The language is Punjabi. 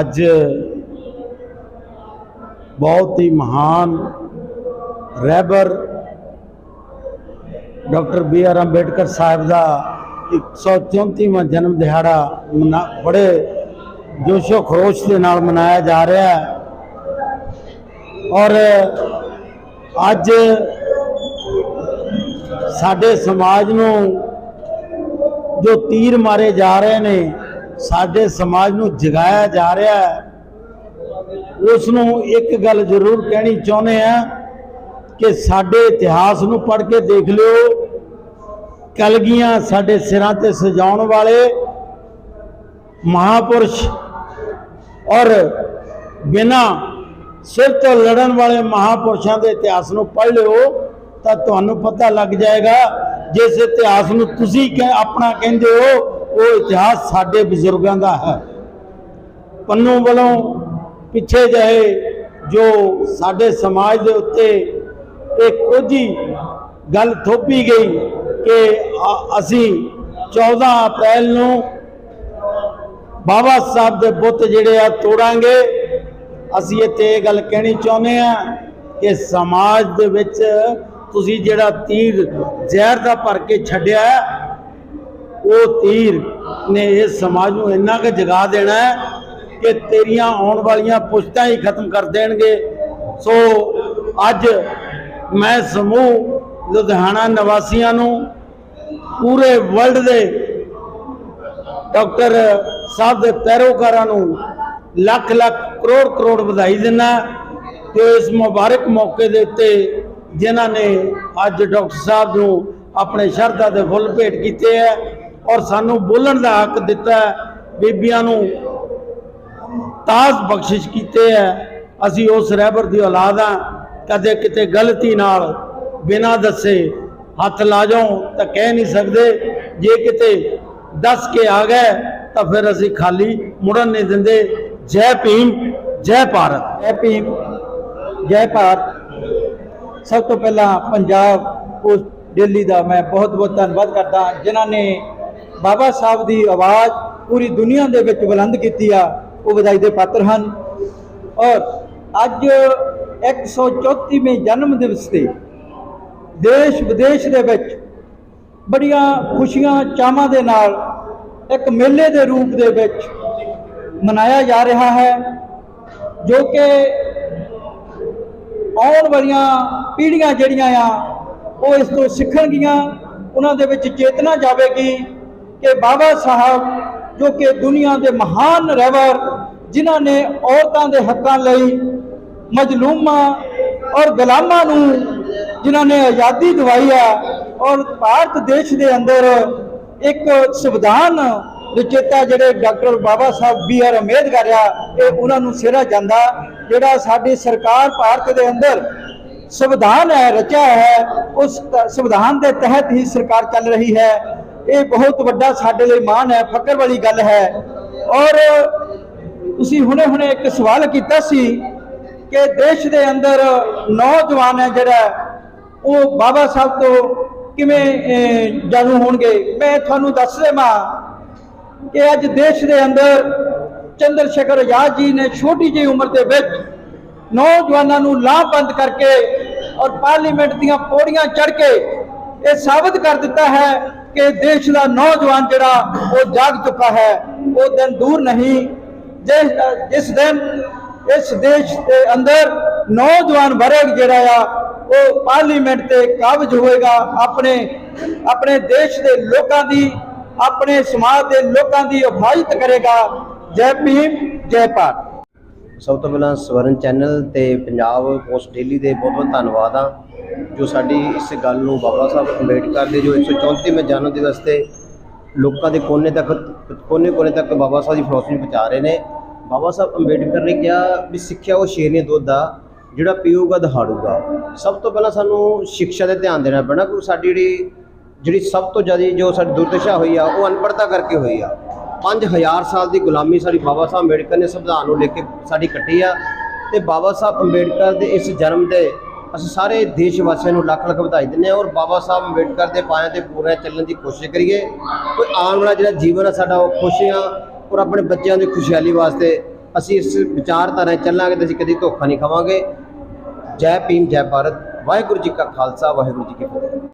ਅੱਜ ਬਹੁਤ ਹੀ ਮਹਾਨ ਰਹਿਬਰ doctor B R Ambedkar Sahib ਦਾ 134ਵਾਂ ਜਨਮ ਦਿਹਾੜਾ ਮਨਾ- ਬੜੇ ਜੋਸ਼ੋ ਖਰੋਸ਼ ਦੇ ਨਾਲ ਮਨਾਇਆ ਜਾ ਰਿਹਾ ਹੈ। ਔਰ ਅੱਜ ਸਾਡੇ ਸਮਾਜ ਨੂੰ ਜੋ ਤੀਰ ਮਾਰੇ ਜਾ ਰਹੇ ਨੇ ਸਾਡੇ ਸਮਾਜ ਨੂੰ ਜਗਾਇਆ ਜਾ ਰਿਹਾ ਹੈ। ਉਸ ਨੂੰ ਇੱਕ ਗੱਲ ਜ਼ਰੂਰ ਕਹਿਣੀ ਚਾਹੁੰਦੇ ਆ ਕਿ ਸਾਡੇ ਇਤਿਹਾਸ ਨੂੰ ਪੜ੍ਹ ਕੇ ਦੇਖ ਲਿਓ। ਕਲਗੀਆਂ ਸਾਡੇ ਸਿਰਾਂ ਤੇ ਸਜਾਉਣ ਵਾਲੇ ਮਹਾਪੁਰਸ਼ ਔਰ ਬਿਨਾਂ ਸਿਰ ਤੋਂ ਲੜਨ ਵਾਲੇ ਮਹਾਪੁਰਸ਼ਾਂ ਦੇ ਇਤਿਹਾਸ ਨੂੰ ਪੜ੍ਹ ਲਿਓ ਤਾਂ ਤੁਹਾਨੂੰ ਪਤਾ ਲੱਗ ਜਾਏਗਾ। ਜਿਸ ਇਤਿਹਾਸ ਨੂੰ ਤੁਸੀਂ ਕਹਿ- ਆਪਣਾ ਕਹਿੰਦੇ ਹੋ ਉਹ ਇਤਿਹਾਸ ਸਾਡੇ ਬਜ਼ੁਰਗਾਂ ਦਾ ਹੈ। ਪੰਨੂ ਵੱਲੋਂ ਪਿੱਛੇ ਜਿਹੇ ਜੋ ਸਾਡੇ ਸਮਾਜ ਦੇ ਉੱਤੇ ਇਹ ਕੁਝ ਹੀ ਗੱਲ ਥੋਪੀ ਗਈ ਕਿ ਅਸੀਂ 14 ਅਪ੍ਰੈਲ ਨੂੰ ਬਾਬਾ ਸਾਹਿਬ ਦੇ ਬੁੱਤ ਜਿਹੜੇ ਆ ਤੋੜਾਂਗੇ। ਅਸੀਂ ਇੱਥੇ ਇਹ ਗੱਲ ਕਹਿਣੀ ਚਾਹੁੰਦੇ ਆ ਕਿ ਸਮਾਜ ਦੇ ਵਿੱਚ ਤੁਸੀਂ ਜਿਹੜਾ ਤੀਰ ਜ਼ਹਿਰ ਦਾ ਭਰ ਕੇ ਛੱਡਿਆ ਉਹ ਤੀਰ ਨੇ ਇਸ ਸਮਾਜ ਨੂੰ ਇੰਨਾ ਕੁ ਜਗਾ ਦੇਣਾ ਹੈ ਕਿ ਤੇਰੀਆਂ ਆਉਣ ਵਾਲੀਆਂ ਪੁਸ਼ਤਾਂ ਹੀ ਖਤਮ ਕਰ ਦੇਣਗੇ। ਸੋ ਅੱਜ ਮੈਂ ਸਮੂਹ ਲੁਧਿਆਣਾ ਨਿਵਾਸੀਆਂ ਨੂੰ ਪੂਰੇ ਵਰਲਡ ਦੇ ਡਾਕਟਰ ਸਾਹਿਬ ਦੇ ਪੈਰੋਕਾਰਾਂ ਨੂੰ ਲੱਖ ਲੱਖ ਕਰੋੜ ਕਰੋੜ ਵਧਾਈ ਦਿੰਦਾ ਤੇ ਇਸ ਮੁਬਾਰਕ ਮੌਕੇ ਦੇ ਉੱਤੇ ਜਿਨ੍ਹਾਂ ਨੇ ਅੱਜ ਡਾਕਟਰ ਸਾਹਿਬ ਨੂੰ ਆਪਣੇ ਸ਼ਰਧਾ ਦੇ ਫੁੱਲ ਭੇਟ ਕੀਤੇ ਹੈ ਔਰ ਸਾਨੂੰ ਬੋਲਣ ਦਾ ਹੱਕ ਦਿੱਤਾ ਬੀਬੀਆਂ ਨੂੰ ਤਾਜ ਬਖਸ਼ਿਸ਼ ਕੀਤੇ ਹੈ। ਅਸੀਂ ਉਸ ਰਹਿਬਰ ਦੀ ਔਲਾਦ ਆ ਕਦੇ ਕਿਤੇ ਗਲਤੀ ਨਾਲ ਬਿਨਾਂ ਦੱਸੇ ਹੱਥ ਲਾ ਜਾਓ ਤਾਂ ਕਹਿ ਨਹੀਂ ਸਕਦੇ। ਜੇ ਕਿਤੇ ਦੱਸ ਕੇ ਆ ਗਏ ਤਾਂ ਫਿਰ ਅਸੀਂ ਖਾਲੀ ਮੁੜਨ ਨਹੀਂ ਦਿੰਦੇ। ਜੈ ਭੀਮ, ਜੈ ਭਾਰਤ। ਜੈ ਭੀਮ, ਜੈ ਭਾਰਤ। ਸਭ ਤੋਂ ਪਹਿਲਾਂ ਪੰਜਾਬ ਪੋਸਟ ਦਿੱਲੀ ਦਾ ਮੈਂ ਬਹੁਤ ਬਹੁਤ ਧੰਨਵਾਦ ਕਰਦਾ ਜਿਨ੍ਹਾਂ ਨੇ ਬਾਬਾ ਸਾਹਿਬ ਦੀ ਆਵਾਜ਼ ਪੂਰੀ ਦੁਨੀਆ ਦੇ ਵਿੱਚ ਬੁਲੰਦ ਕੀਤੀ ਆ, ਉਹ ਵਧਾਈ ਦੇ ਪਾਤਰ ਹਨ। ਔਰ ਅੱਜ 134ਵੇਂ ਜਨਮ ਦਿਵਸ ਤੇ ਦੇਸ਼ ਵਿਦੇਸ਼ ਦੇ ਵਿੱਚ ਬੜੀਆਂ ਖੁਸ਼ੀਆਂ ਚਾਵਾਂ ਦੇ ਨਾਲ ਇੱਕ ਮੇਲੇ ਦੇ ਰੂਪ ਦੇ ਵਿੱਚ ਮਨਾਇਆ ਜਾ ਰਿਹਾ ਹੈ, ਜੋ ਕਿ ਆਉਣ ਵਾਲੀਆਂ ਪੀੜ੍ਹੀਆਂ ਜਿਹੜੀਆਂ ਆ, ਉਹ ਇਸ ਤੋਂ ਸਿੱਖਣਗੀਆਂ, ਉਹਨਾਂ ਦੇ ਵਿੱਚ ਚੇਤਨਾ ਜਾਵੇਗੀ। ਕਿ ਬਾਬਾ ਸਾਹਿਬ, ਜੋ ਕਿ ਦੁਨੀਆ ਦੇ ਮਹਾਨ ਰਹਿਬਰ ਜਿਨ੍ਹਾਂ ਨੇ ਔਰਤਾਂ ਦੇ ਹੱਕਾਂ ਲਈ ਮਜਲੂਮਾਂ ਔਰ ਗੁਲਾਮਾਂ ਨੂੰ, ਜਿਨ੍ਹਾਂ ਨੇ ਆਜ਼ਾਦੀ ਦਿਵਾਈ ਆ ਔਰ ਭਾਰਤ ਦੇਸ਼ ਦੇ ਅੰਦਰ ਇੱਕ ਸੰਵਿਧਾਨ ਰਚੇਤਾ ਜਿਹੜੇ doctor Baba Sahib B R Ambedkar ਆ, ਇਹ ਉਹਨਾਂ ਨੂੰ ਸਿਰਾ ਜਾਂਦਾ, ਜਿਹੜਾ ਸਾਡੀ ਸਰਕਾਰ ਭਾਰਤ ਦੇ ਅੰਦਰ ਸੰਵਿਧਾਨ ਹੈ, ਰਚਿਆ ਹੈ, ਉਸ ਸੰਵਿਧਾਨ ਦੇ ਤਹਿਤ ਹੀ ਸਰਕਾਰ ਚੱਲ ਰਹੀ ਹੈ। ਇਹ ਬਹੁਤ ਵੱਡਾ ਸਾਡੇ ਲਈ ਮਾਣ ਹੈ, ਫਕਰ ਵਾਲੀ ਗੱਲ ਹੈ। ਔਰ ਤੁਸੀਂ ਹੁਣੇ-ਹੁਣੇ ਇੱਕ ਸਵਾਲ ਕੀਤਾ ਸੀ ਕਿ ਦੇਸ਼ ਦੇ ਅੰਦਰ ਨੌਜਵਾਨ ਹੈ ਜਿਹੜਾ, ਉਹ ਬਾਬਾ ਸਾਹਿਬ ਤੋਂ ਕਿਵੇਂ ਜਾਣੂ ਹੋਣਗੇ? ਮੈਂ ਤੁਹਾਨੂੰ ਦੱਸ ਦੇਵਾਂ ਕਿ ਅੱਜ ਦੇਸ਼ ਦੇ ਅੰਦਰ ਚੰਦਰ ਸ਼ੇਖਰ ਆਜ਼ਾਦ ਜੀ ਨੇ ਛੋਟੀ ਜਿਹੀ ਉਮਰ ਦੇ ਵਿੱਚ ਨੌਜਵਾਨਾਂ ਨੂੰ ਲਾਭਬੰਦ ਕਰਕੇ ਔਰ ਪਾਰਲੀਮੈਂਟ ਦੀਆਂ ਪੌੜੀਆਂ ਚੜ੍ਹ ਕੇ ਇਹ ਸਾਬਤ ਕਰ ਦਿੱਤਾ ਹੈ ਕਿ ਦੇਸ਼ ਦਾ ਨੌਜਵਾਨ ਜਿਹੜਾ ਉਹ ਜਾਗ ਚੁੱਕਾ ਹੈ, ਉਹ ਦਿਨ ਦੂਰ ਨਹੀਂ। ਜਿਸ ਦਿਨ ਇਸ ਦੇਸ਼ ਦੇ ਅੰਦਰ ਨੌਜਵਾਨ ਵਰਗ ਜਿਹੜਾ ਆ, ਉਹ ਪਾਰਲੀਮੈਂਟ ਤੇ ਕਾਬਜ ਹੋਏਗਾ, ਆਪਣੇ ਆਪਣੇ ਦੇਸ਼ ਦੇ ਲੋਕਾਂ ਦੀ, ਆਪਣੇ ਸਮਾਜ ਦੇ ਲੋਕਾਂ ਦੀ ਹਿਫਾਜ਼ਤ ਕਰੇਗਾ। ਜੈ ਭੀਮ, ਜੈ ਭਾਰਤ। ਸਭ ਤੋਂ ਪਹਿਲਾਂ ਸਵਰਨ ਚੈਨਲ ਤੇ ਪੰਜਾਬ ਪੋਸਟ ਡੇਲੀ ਦੇ ਬਹੁਤ ਬਹੁਤ ਧੰਨਵਾਦ ਆ ਜੋ ਸਾਡੀ ਇਸ ਗੱਲ ਨੂੰ ਬਾਬਾ ਸਾਹਿਬ ਅੰਬੇਡਕਰ ਦੇ ਜੋ 134ਵੇਂ ਜਨਮ ਦਿਵਸ ਤੇ ਲੋਕਾਂ ਦੇ ਕੋਨੇ ਤੱਕ, ਕੋਨੇ ਕੋਨੇ ਤੱਕ ਬਾਬਾ ਸਾਹਿਬ ਦੀ ਫਿਲਾਸਫੀ ਪਹੁੰਚਾ ਰਹੇ ਨੇ। ਬਾਬਾ ਸਾਹਿਬ ਅੰਬੇਡਕਰ ਨੇ ਕਿਹਾ ਵੀ ਸਿੱਖਿਆ ਉਹ ਸ਼ੇਰਨੀ ਦੁੱਧ ਆ, ਜਿਹੜਾ ਪੀਊਗਾ ਦਹਾੜੂਗਾ। ਸਭ ਤੋਂ ਪਹਿਲਾਂ ਸਾਨੂੰ ਸਿੱਖਿਆ ਤੇ ਧਿਆਨ ਦੇਣਾ ਪੈਣਾ, ਕਿਉਂਕਿ ਸਾਡੀ ਜਿਹੜੀ ਜਿਹੜੀ ਸਭ ਤੋਂ ਜ਼ਿਆਦਾ ਜੋ ਸਾਡੀ ਦੁਰਦਸ਼ਾ ਹੋਈ ਆ, ਉਹ ਅਨਪੜ੍ਹਤਾ ਕਰਕੇ ਹੋਈ ਆ। 5000 ਸਾਲ ਦੀ ਗੁਲਾਮੀ ਸਾਡੀ ਬਾਬਾ ਸਾਹਿਬ ਅੰਬੇਡਕਰ ਨੇ ਸੰਵਿਧਾਨ ਨੂੰ ਲੈ ਕੇ ਸਾਡੀ ਕੱਟੀ ਆ ਤੇ ਬਾਬਾ ਸਾਹਿਬ ਅੰਬੇਡਕਰ ਦੇ ਇਸ ਜਨਮ ਦੇ ਅਸੀਂ ਸਾਰੇ ਦੇਸ਼ ਵਾਸੀਆਂ ਨੂੰ ਲੱਖ ਲੱਖ ਵਧਾਈ ਦਿੰਦੇ ਹਾਂ ਔਰ ਬਾਬਾ ਸਾਹਿਬ ਅੰਬੇਡਕਰ ਦੇ ਪਾਇਆਂ ਤੇ ਪੂਰੇ ਚੱਲਣ ਦੀ ਕੋਸ਼ਿਸ਼ ਕਰੀਏ। ਕੋਈ ਆਉਣ ਵਾਲਾ ਜਿਹੜਾ ਜੀਵਨ ਆ ਸਾਡਾ ਉਹ ਖੁਸ਼ੀਆਂ ਔਰ ਆਪਣੇ ਬੱਚਿਆਂ ਦੀ ਖੁਸ਼ਹਾਲੀ ਵਾਸਤੇ ਅਸੀਂ ਇਸ ਵਿਚਾਰਧਾਰਾ ਚੱਲਾਂਗੇ ਤੇ ਅਸੀਂ ਕਦੀ ਧੋਖਾ ਨਹੀਂ ਖਾਵਾਂਗੇ। ਜੈ ਭੀਮ, ਜੈ ਭਾਰਤ। ਵਾਹਿਗੁਰੂ ਜੀ ਕਾ ਖਾਲਸਾ, ਵਾਹਿਗੁਰੂ ਜੀ ਕੀ ਫਤਿਹ।